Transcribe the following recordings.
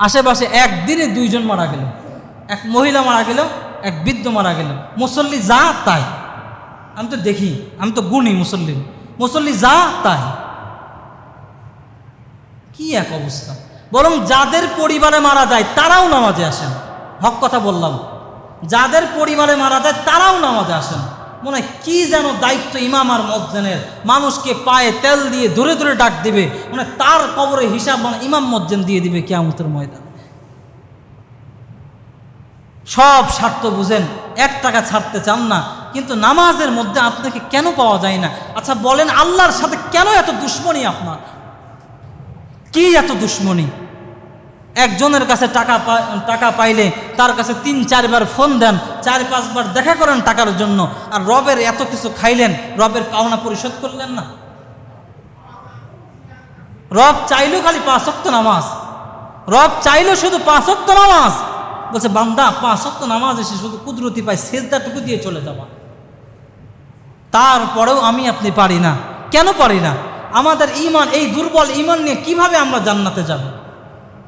আশেপাশে একদিনে দুইজন মারা গেল। এক মহিলা মারা গেল, এক বৃদ্ধ মারা গেল। মুসল্লি যা তাই। আমি তো দেখি, আমি তো গুণী মুসল্লি। মুসল্লি যা তাই। কি এক অবস্থা। বরং যাদের পরিবারে মারা যায়, তারাও নামাজে আসেন। হক কথা বললাম। যাদের পরিবারে মারা যায়, তারাও নামাজে আসেন। মনে হয় কি যেন দায়িত্ব ইমাম আর মজ্জেনের মানুষকে পায়ে তেল দিয়ে দূরে দূরে ডাক দিবে। মানে তার কবরে হিসাব মানে ইমাম মজ্জেন দিয়ে দিবে কেয়ামতের ময়দান। সব স্বার্থ বুঝেন, এক টাকা ছাড়তে চান না। কিন্তু নামাজের মধ্যে আপনাকে কেন পাওয়া যায় না? আচ্ছা বলেন আল্লাহর সাথে কেন এত দুশ্মনী আপনার? কি এত দুশ্মনী? একজনের কাছে টাকা টাকা পাইলে তার কাছে তিন, চারবার ফোন দেন, চার, পাঁচবার দেখা করেন টাকার জন্য। আর রবের এত কিছু খাইলেন, রবের পাওনা পরিশোধ করলেন না। রব চাইলো খালি পাঁচক্ত নামাজ। রব চাইলো শুধু পাঁচক্ত নামাজ। বলছে, বান্দা পাঁচক্ত নামাজ এসে শুধু কুদরতি পায়, সেজদাটুকু দিয়ে চলে যাওয়া তারপরেও আমি আপনি পারি না। কেন পারি না? আমাদের ইমান, এই দুর্বল ইমান নিয়ে কীভাবে আমরা জান্নাতে যাব?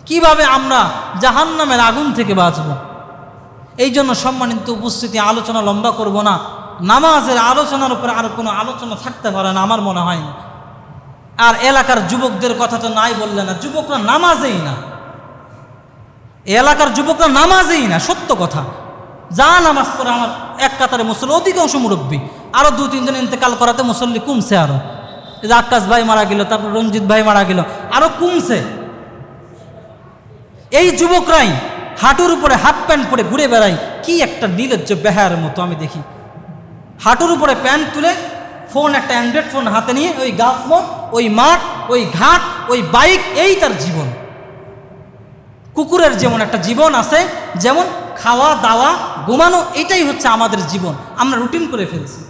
কীভাবে আমরা জাহান্নামের আগুন থেকে বাঁচব? এই জন্য সম্মানিত উপস্থিতি, আলোচনা লম্বা করব না। নামাজের আলোচনার উপরে আর কোনো আলোচনা থাকতে পারে না, আমার মনে হয় না। আর এলাকার যুবকদের কথা তো নাই বললে না, যুবকরা নামাজেই না। এলাকার যুবকরা নামাজেই না, সত্য কথা। যা নামাজ পড়ে আমার এক কাতারে মুসল্লি, অধিকাংশ মুরব্বী। আরও দু তিনজন ইন্তেকাল করাতে মুসল্লি কমছে আরও আকাশ ভাই মারা গেল, তারপর রঞ্জিত ভাই মারা গেল আরও কমছে। এই যুবকরাই হাঁটুর উপরে হাফ প্যান্ট পরে ঘুরে বেড়ায়, কি একটা নির্লজ্জ বেহার মতো আমি দেখি। হাঁটুর উপরে প্যান্ট তুলে ফোন, একটা অ্যান্ড্রয়েড ফোন হাতে নিয়ে ওই গা ফোন ওই মাঠ, ওই ঘাট, ওই বাইক, এই তার জীবন। কুকুরের যেমন একটা জীবন আছে, যেমন খাওয়া, দাওয়া, ঘুমানো, এটাই হচ্ছে আমাদের জীবন। আমরা রুটিন করে ফেলছি।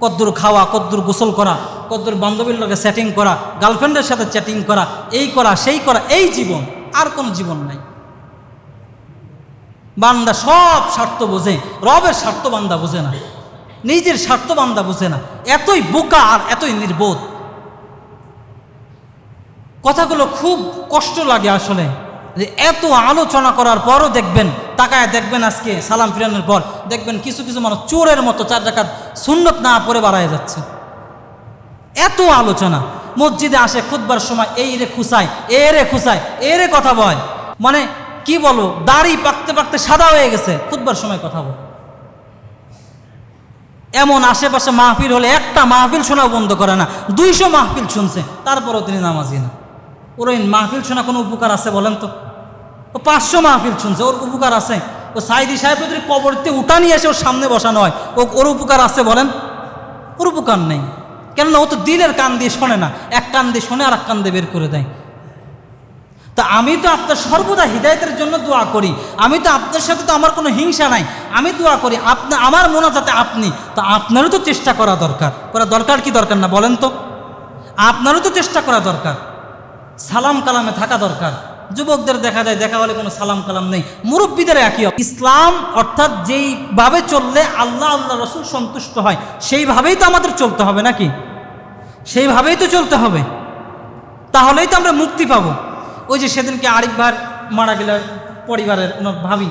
কদ্দুর খাওয়া, কদ্দুর গোসল করা, কদ্দুর বান্ধবীর লোকে সেটিং করা গার্লফ্রেন্ডের সাথে চ্যাটিং করা, এই করা, সেই করা, এই জীবন। আর কোনো জীবন নাই। বান্দা সব স্বার্থ বোঝে, রবের স্বার্থ বান্দা বোঝে না, নিজের স্বার্থ বান্দা বোঝে না, এতই বোকা আর এতই নির্বোধ। কথাগুলো খুব কষ্ট লাগে আসলে, যে এত আলোচনা করার পরও দেখবেন, তাকায় দেখবেন আজকে সালাম ফিরানোর পর, দেখবেন কিছু কিছু মানুষ চোরের মতো চার ডাকাত সুন্নত না পরে বাড়ায় যাচ্ছে। এত আলোচনা, মসজিদে আসে খুদবার সময়, এই রে খুসায়, এ রে খুসায়, এ রে কথা বয়। মানে কি বলো দাড়ি পাকতে পাকতে সাদা হয়ে গেছে। খুদবার সময় কথা বল। এমন আশেপাশে মাহফিল হলে একটা মাহফিল শোনাও বন্ধ করে না। দুইশো মাহফিল শুনছে, তারপরও তিনি নামাজি না। ওর ওই মাহফিল শোনা কোনো উপকার আছে বলেন তো? ও পাঁচশো মাহফিল শুনছে, ওর উপকার আছে। ও সাইদি সাহেব যদি কবরতে উঠা নিয়ে এসে ওর সামনে বসানো হয়, ও ওর উপকার আছে বলেন? ওর উপকার নেই। কেননা ও তো দিলের কান দিয়ে শোনে না। এক কান দিয়ে শোনে আর এক কান দিয়ে বের করে দেয়। তা আমি তো আপনার সর্বদা হৃদায়তের জন্য দোয়া করি। আমি তো আপনার সাথে তো আমার কোনো হিংসা নাই। আমি দোয়া করি আপনার আমার মনে যাতে আপনি। তা আপনারও তো চেষ্টা করা দরকার। করা দরকার কি দরকার না বলেন তো? আপনারও তো চেষ্টা করা দরকার। সালাম কালামে থাকা দরকার। যুবকদের দেখা যায়, দেখা হলে কোনো সালাম কালাম নেই। মুরব্বীদের একই ইসলাম অর্থাৎ যেইভাবে চললে আল্লাহ আল্লাহ রসুল সন্তুষ্ট হয়, সেইভাবেই তো আমাদের চলতে হবে নাকি? সেইভাবেই তো চলতে হবে। তাহলেই তো আমরা মুক্তি পাবো। ওই যে সেদিনকে আরেকবার মারা গেল পরিবারের ভাবি।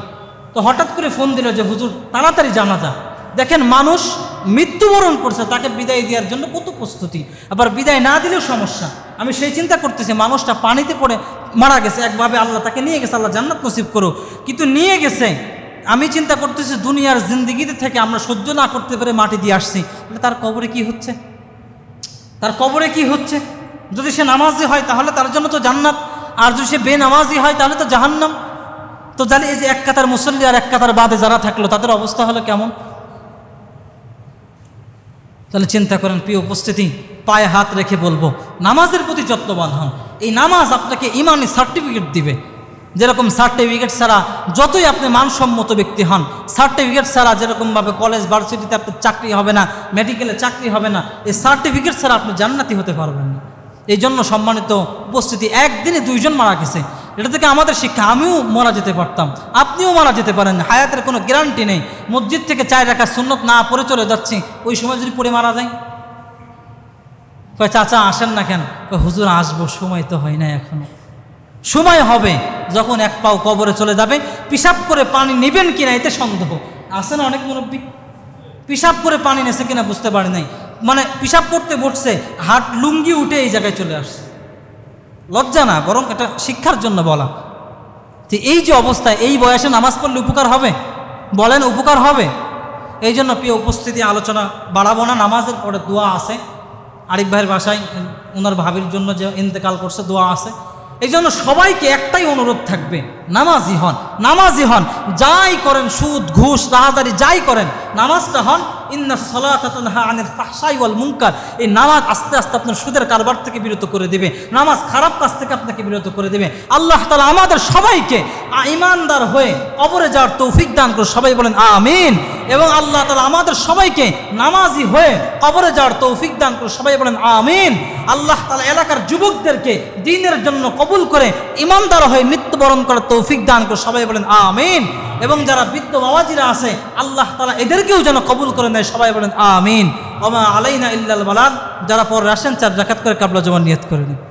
তো হঠাৎ করে ফোন দিল যে, হুজুর, তাড়াতাড়ি জানাজা। দেখেন, মানুষ মৃত্যুবরণ করছে, তাকে বিদায় দেওয়ার জন্য কত প্রস্তুতি। আবার বিদায় না দিলেও সমস্যা। আমি সেই চিন্তা করতেছি, মানুষটা পানিতে পড়ে মারা গেছে। একভাবে আল্লাহ তাকে নিয়ে গেছে, আল্লাহ জান্নাত নসিব করো কিন্তু নিয়ে গেছে। আমি চিন্তা করতেছি, দুনিয়ার জিন্দিগিতে থেকে আমরা সহ্য না করতে পেরে মাটি দিয়ে আসছি। তার কবরে কি হচ্ছে? তার কবরে কি হচ্ছে? যদি সে নামাজি হয়, তাহলে তার জন্য তো জান্নাত। আর যদি সে বেনামাজি হয়, তাহলে তো জাহান্নাম। তো জানি এই যে এক কাতার মুসল্লি আর এক কাতার বাদে যারা থাকল, তাদের অবস্থা হলো কেমন? তাহলে চিন্তা করেন, প্রিয় উপস্থিতি, পায়ে হাত রেখে বলব, নামাজের প্রতি যত্নবান হন। এই নামাজ আপনাকে ইমানি সার্টিফিকেট দিবে। যেরকম সার্টিফিকেট ছাড়া যতই আপনি মানসম্মত ব্যক্তি হন, সার্টিফিকেট ছাড়া যেরকমভাবে কলেজ, ভার্সিটিতে আপনার চাকরি হবে না, মেডিকেলে চাকরি হবে না, এই সার্টিফিকেট ছাড়া আপনি জান্নাতি হতে পারবেন না। এই জন্য সম্মানিত উপস্থিতি, একদিনে দুইজন মারা গেছে। এটা থেকে আমাদের শিক্ষা, আমিও মারা যেতে পারতাম। আপনিও মারা যেতে পারেন, হায়াতের কোনো গ্যারান্টি নেই। মসজিদ থেকে চায় রাখা সুন্নত না পরে চলে যাচ্ছি, ওই সময় যদি পড়ে মারা যায়। কয়, চাচা, আসেন না কেন? হুজুর, আসব, সময় তো হয় না এখনও। সময় হবে যখন এক পাও কবরে চলে যাবে। পিসাব করে পানি নেবেন কিনা এতে সন্দেহ। আছে না অনেক মুরব্বী? পিসাব করে পানি নেছে কিনা বুঝতে পারে নাই। মানে পিসাব করতে বসছে, হাট লুঙ্গি উঠে এই জায়গায় চলে আসছে। লজ্জা না, বরং এটা শিক্ষার জন্য বলা। যে এই যে অবস্থায় এই বয়সে নামাজ পড়লে উপকার হবে? বলেন, উপকার হবে। এই জন্য প্রিয় উপস্থিতি, আলোচনা বাড়াবো না, নামাজের পরে দোয়া আছে। আরিফ ভাইয়ের বাসায় ওনার ভাবির জন্য যে ইন্তেকাল করছে, দোয়া আছে। এই জন্য সবাইকে একটাই অনুরোধ থাকবে, নামাজি হন নামাজি হন। যাই করেন, সুদ, ঘুষ, রাহাদারি, যাই করেন, নামাজটা হন ইন্না সলাতাহা আনের ফাহসাই ওয়াল মুনকার। এই নামাজ আস্তে আস্তে আপনার সুদের কারবার থেকে বিরত করে দেবে। নামাজ খারাপ কাজ থেকে আপনাকে বিরত করে দেবে। আল্লাহ তালা আমাদের সবাইকে ইমানদার হয়ে কবরে যাওয়ার তৌফিক দান করে সবাই বলেন, আমিন। এবং আল্লাহ তালা আমাদের সবাইকে নামাজি হয়ে কবরে যাওয়ার তৌফিক দান করে সবাই বলেন, আমিন। আল্লাহ তালা এলাকার যুবকদেরকে দিনের জন্য কবুল করে ইমানদার হয়ে মৃত্যুবরণ করার তৌফিক দান করে সবাই বলেন, আমিন। এবং যারা বৃদ্ধ বাবাজিরা আছে, আল্লাহ তালা এদেরকেও যেন কবুল করে নেয় সবাই বলেন, আমিন। ওমা আলাইনা ইল্লাল বালাদ যারা পর আসেন, চার জাকাত করে কাবলা জমা নিয়ত করে নেয়